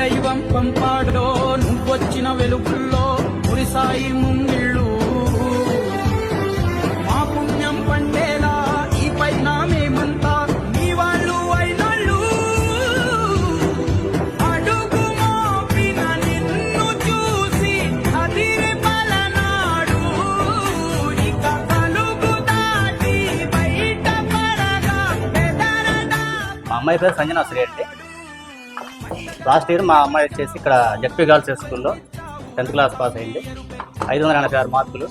దైవం పంపాడో నువ్వొచ్చిన వెలుగుల్లో కురిసాయి ముంగిళ్ళు. మా పుణ్యం పండేలా ఈ పైన మేమంతా నీ వాళ్ళు అయినళ్ళు. అడుగు మాపిన నిన్ను చూసి అదిరి పలనాడు. ఇక కలుగు దాటి బయట పడగా మా అమ్మాయి పేరు సంజనా శ్రీ అండి. లాస్ట్ ఇయర్ మా అమ్మాయి వచ్చేసి ఇక్కడ జడ్పీ గర్ల్స్ స్కూల్లో టెన్త్ క్లాస్ పాస్ అయింది. ఐదు వందల ఎనభై ఆరు మార్కులు.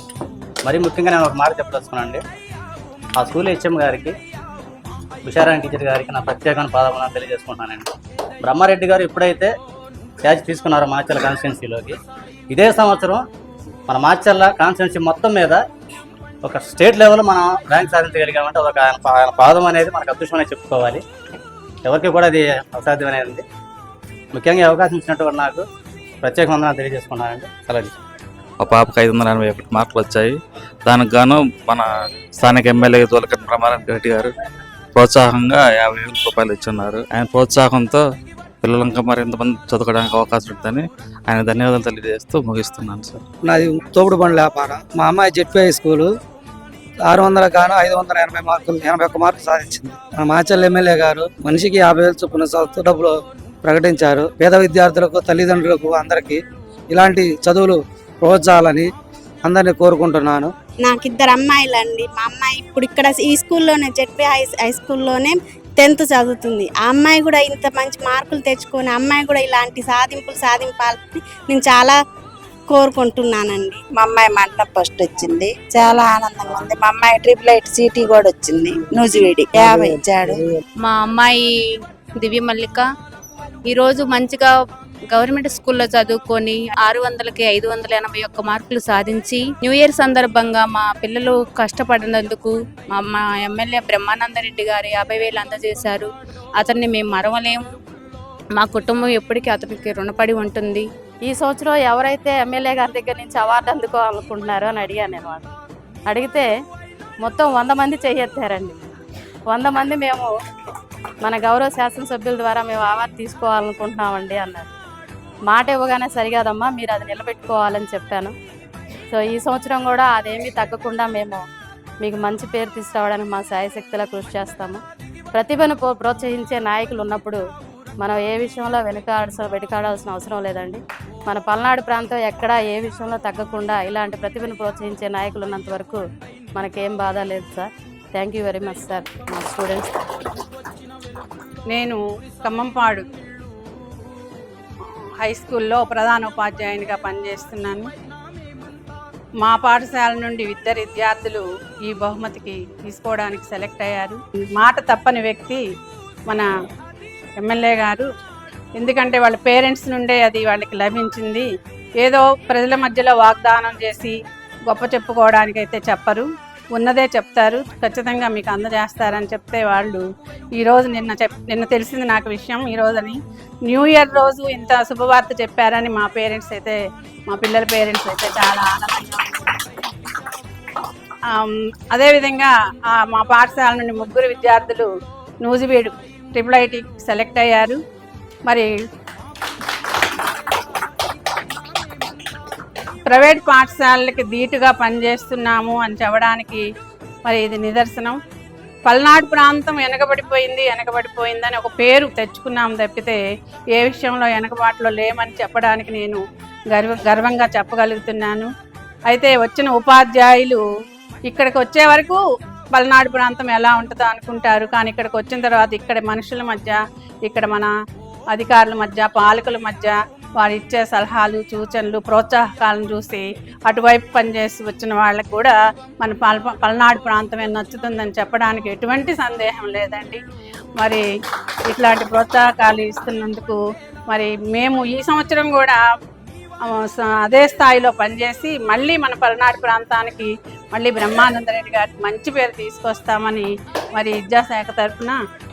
మరీ ముఖ్యంగా నేను ఒక మాట చెప్పదలుచుకున్నానండి. ఆ స్కూల్ హెచ్ఎం గారికి విశారాయణ టీచర్ గారికి నా ప్రత్యేకమైన పాదములను తెలియజేసుకుంటున్నానండి. బ్రహ్మారెడ్డి గారు ఎప్పుడైతే క్యాచ్ తీసుకున్నారో మాచర్ల కాన్స్టిట్యున్సీలోకి ఇదే సంవత్సరం మన మాచర్ల కాన్స్టిట్యున్సీ మొత్తం మీద ఒక స్టేట్ లెవెల్ మనం ర్యాంక్ సాధించగలిగామంటే అదొక ఆయన ఆయన పాదం అనేది మనకు అదృష్టమనే చెప్పుకోవాలి. ఎవరికి కూడా అది అసాధ్యమైనది ముఖ్యంగా ఈ అవకాశం ఇచ్చినట్టు నాకు ప్రత్యేక వందనాలు తెలియజేసుకున్నానండి సెలవు. మా పాపకు ఐదు వందల ఎనభై ఒకటి మార్కులు వచ్చాయి. దానికి గాను మన స్థానిక ఎమ్మెల్యే దూలకర్ బ్రహ్మారెడ్డి రెడ్డి గారు ప్రోత్సాహంగా యాభై వేల రూపాయలు ఇచ్చున్నారు. ఆయన ప్రోత్సాహంతో పిల్లలు ఇంకా మరింతమంది చదువుకోవడానికి అవకాశం ఉంటుందని ఆయన ధన్యవాదాలు తెలియజేస్తూ ముగిస్తున్నాను సార్. నాది తోపుడు బండ్ల వ్యాపారం. మా అమ్మాయి జెడ్పీ హై స్కూలు. ఆరు వందల గాను ఐదు వందల ఎనభై మార్కులు ఎనభై ఒక్క మార్కులు సాధించింది. మన మాచల్ ఎమ్మెల్యే గారు మనిషికి యాభై వేలు చొప్పున డబ్బులు ప్రకటించారు. పేద విద్యార్థులకు తల్లిదండ్రులకు అందరికీ ఇలాంటి చదువులు ప్రోత్సాహాలని అందరినీ కోరుకుంటున్నాను. నాకు ఇద్దరు అమ్మాయిలు అండి మా అమ్మాయి ఇప్పుడు ఇక్కడ ఈ స్కూల్లోనే జెడ్పీ హై హై స్కూల్లోనే టెన్త్ చదువుతుంది. ఆ అమ్మాయి కూడా ఇంత మంచి మార్కులు తెచ్చుకొని అమ్మాయి కూడా ఇలాంటి సాధింపులు సాధింపాలని నేను చాలా కోరుకుంటున్నానండి. మా అమ్మాయి మండలం ఫస్ట్ వచ్చింది. చాలా ఆనందంగా ఉంది. మా అమ్మాయి ట్రిపుల్ ఎయిట్ సిటీ కూడా వచ్చింది. నూజివీడి. యాభై ఇచ్చాడు. మా అమ్మాయి దివ్య మల్లిక ఈరోజు మంచిగా గవర్నమెంట్ స్కూల్లో చదువుకొని ఆరు వందలకి ఐదు వందల ఎనభై ఒక్క మార్కులు సాధించి న్యూ ఇయర్ సందర్భంగా మా పిల్లలు కష్టపడినందుకు మా మా ఎమ్మెల్యే బ్రహ్మానందరెడ్డి గారు యాభై వేలు అందజేశారు. అతన్ని మేము మరవలేము. మా కుటుంబం ఎప్పటికీ అతనికి రుణపడి ఉంటుంది. ఈ సంవత్సరం ఎవరైతే ఎమ్మెల్యే గారి దగ్గర నుంచి అవార్డు అందుకోవాలనుకుంటున్నారో అని అడిగాను నేను. వాళ్ళు అడిగితే మొత్తం వంద మంది చేయెత్తారండి వంద మంది మేము మన గౌరవ శాసనసభ్యుల ద్వారా మేము అవార్డు తీసుకోవాలనుకుంటున్నామండి అన్నారు. మాట ఇవ్వగానే సరికాదమ్మా మీరు అది నిలబెట్టుకోవాలని చెప్పాను. సో ఈ సంవత్సరం కూడా అదేమీ తగ్గకుండా మేము మీకు మంచి పేరు తీసుకురావడానికి మా శాయశక్తిలా కృషి చేస్తాము. ప్రతిభను ప్రో- ప్రోత్సహించే నాయకులు ఉన్నప్పుడు మనం ఏ విషయంలో వెనుకాడాల్సిన వెనుకాడాల్సిన అవసరం లేదండి. మన పల్నాడు ప్రాంతం ఎక్కడా ఏ విషయంలో తగ్గకుండా ఇలాంటి ప్రతిభను ప్రోత్సహించే నాయకులు ఉన్నంత వరకు మనకేం బాధ లేదు sir. Thank you very much sir మా స్టూడెంట్స్. నేను ఖమ్మంపాడు హై స్కూల్లో ప్రధాన ఉపాధ్యాయునిగా పనిచేస్తున్నాను. మా పాఠశాల నుండి ఇద్దరు విద్యార్థులు ఈ బహుమతికి తీసుకోవడానికి సెలెక్ట్ అయ్యారు. మాట తప్పని వ్యక్తి మన ఎమ్మెల్యే గారు. ఎందుకంటే వాళ్ళ పేరెంట్స్ నుండే అది వాళ్ళకి లభించింది. ఏదో ప్రజల మధ్యలో వాగ్దానం చేసి గొప్ప చెప్పుకోవడానికి అయితే చెప్పరు. ఉన్నదే చెప్తారు ఖచ్చితంగా మీకు అందజేస్తారని చెప్తే వాళ్ళు ఈరోజు నిన్న చెప్ నిన్న తెలిసింది నాకు విషయం ఈ న్యూ ఇయర్ రోజు ఇంత శుభవార్త చెప్పారని మా పేరెంట్స్ అయితే మా పిల్లల పేరెంట్స్ అయితే చాలా ఆనందంగా అదేవిధంగా మా పాఠశాల నుండి ముగ్గురు విద్యార్థులు నూజివీడు ట్రిపుల్ ఐటీకి సెలెక్ట్ అయ్యారు. మరి ప్రైవేట్ పాఠశాలలకి ధీటుగా పనిచేస్తున్నాము అని చెప్పడానికి మరి ఇది నిదర్శనం. పల్నాడు ప్రాంతం వెనకబడిపోయింది వెనకబడిపోయిందని ఒక పేరు తెచ్చుకున్నాం తప్పితే ఏ విషయంలో వెనకబాటులో లేమని చెప్పడానికి నేను గర్వ గర్వంగా చెప్పగలుగుతున్నాను. అయితే వచ్చిన ఉపాధ్యాయులు ఇక్కడికి వచ్చే వరకు పల్నాడు ప్రాంతం ఎలా ఉంటుందో అనుకుంటారు. కానీ ఇక్కడికి వచ్చిన తర్వాత ఇక్కడ మనుషుల మధ్య ఇక్కడ మన అధికారుల మధ్య పాలకుల మధ్య వారు ఇచ్చే సలహాలు సూచనలు ప్రోత్సాహకాలను చూసి అటువైపు పనిచేసి వచ్చిన వాళ్ళకు కూడా మన పల్ పల్నాడు ప్రాంతమే నచ్చుతుందని చెప్పడానికి ఎటువంటి సందేహం లేదండి. మరి ఇట్లాంటి ప్రోత్సాహకాలు ఇస్తున్నందుకు మరి మేము ఈ సంవత్సరం కూడా అదే స్థాయిలో పనిచేసి మళ్ళీ మన పల్నాడు ప్రాంతానికి మళ్ళీ బ్రహ్మానందరెడ్డి గారికి మంచి పేరు తీసుకొస్తామని మరి విద్యాశాఖ తరఫున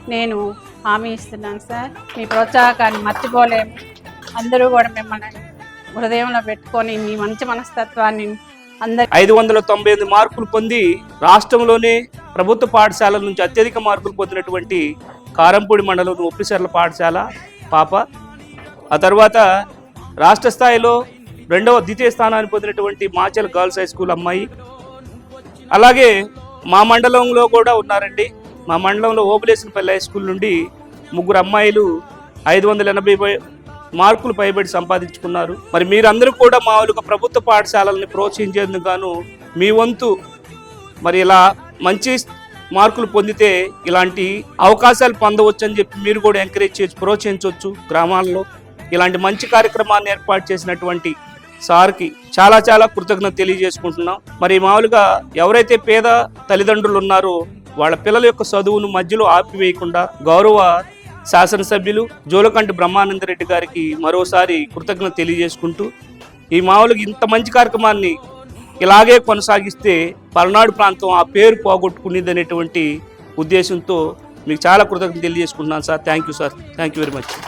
నేను హామీ ఇస్తున్నాను సార్. మీ ప్రోత్సాహకాన్ని మర్చిపోలేము. అందరూ కూడా మిమ్మల్ని హృదయంలో పెట్టుకొని మీ మంచి మనస్తత్వాన్ని అందరి ఐదు వందల తొంభై ఎనిమిది మార్కులు పొంది రాష్ట్రంలోనే ప్రభుత్వ పాఠశాలల నుంచి అత్యధిక మార్కులు పొందినటువంటి కారంపూడి మండలం ఒప్పిసర్ల పాఠశాల పాప. ఆ తర్వాత రాష్ట్ర స్థాయిలో రెండవ ద్వితీయ స్థానాన్ని పొందినటువంటి మాచల్ గర్ల్స్ హై స్కూల్ అమ్మాయి. అలాగే మా మండలంలో కూడా ఉన్నారండి. మా మండలంలో ఓబులేసినపల్లి హై స్కూల్ నుండి ముగ్గురు అమ్మాయిలు ఐదు వందల ఎనభై మార్కులు పైబడి సంపాదించుకున్నారు. మరి మీరందరూ కూడా మామూలుగా ప్రభుత్వ పాఠశాలల్ని ప్రోత్సహించేందుకు గాను మీ వంతు మరి ఇలా మంచి మార్కులు పొందితే ఇలాంటి అవకాశాలు పొందవచ్చు అని చెప్పి మీరు కూడా ఎంకరేజ్ చేసి ప్రోత్సహించవచ్చు. గ్రామాల్లో ఇలాంటి మంచి కార్యక్రమాన్ని ఏర్పాటు చేసినటువంటి సార్కి చాలా చాలా కృతజ్ఞత తెలియజేసుకుంటున్నాం. మరి మామూలుగా ఎవరైతే పేద తల్లిదండ్రులు ఉన్నారో వాళ్ళ పిల్లల యొక్క చదువును మధ్యలో ఆపివేయకుండా గౌరవ శాసనసభ్యులు జోలకంటి బ్రహ్మానందరెడ్డి గారికి మరోసారి కృతజ్ఞత తెలియజేసుకుంటూ ఈ మామూలుగా ఇంత మంచి కార్యక్రమాన్ని ఇలాగే కొనసాగిస్తే పల్నాడు ప్రాంతం ఆ పేరు పోగొట్టుకునేది అనేటువంటి ఉద్దేశంతో మీకు చాలా కృతజ్ఞత తెలియజేసుకుంటున్నాను sir. Thank you sir thank you very much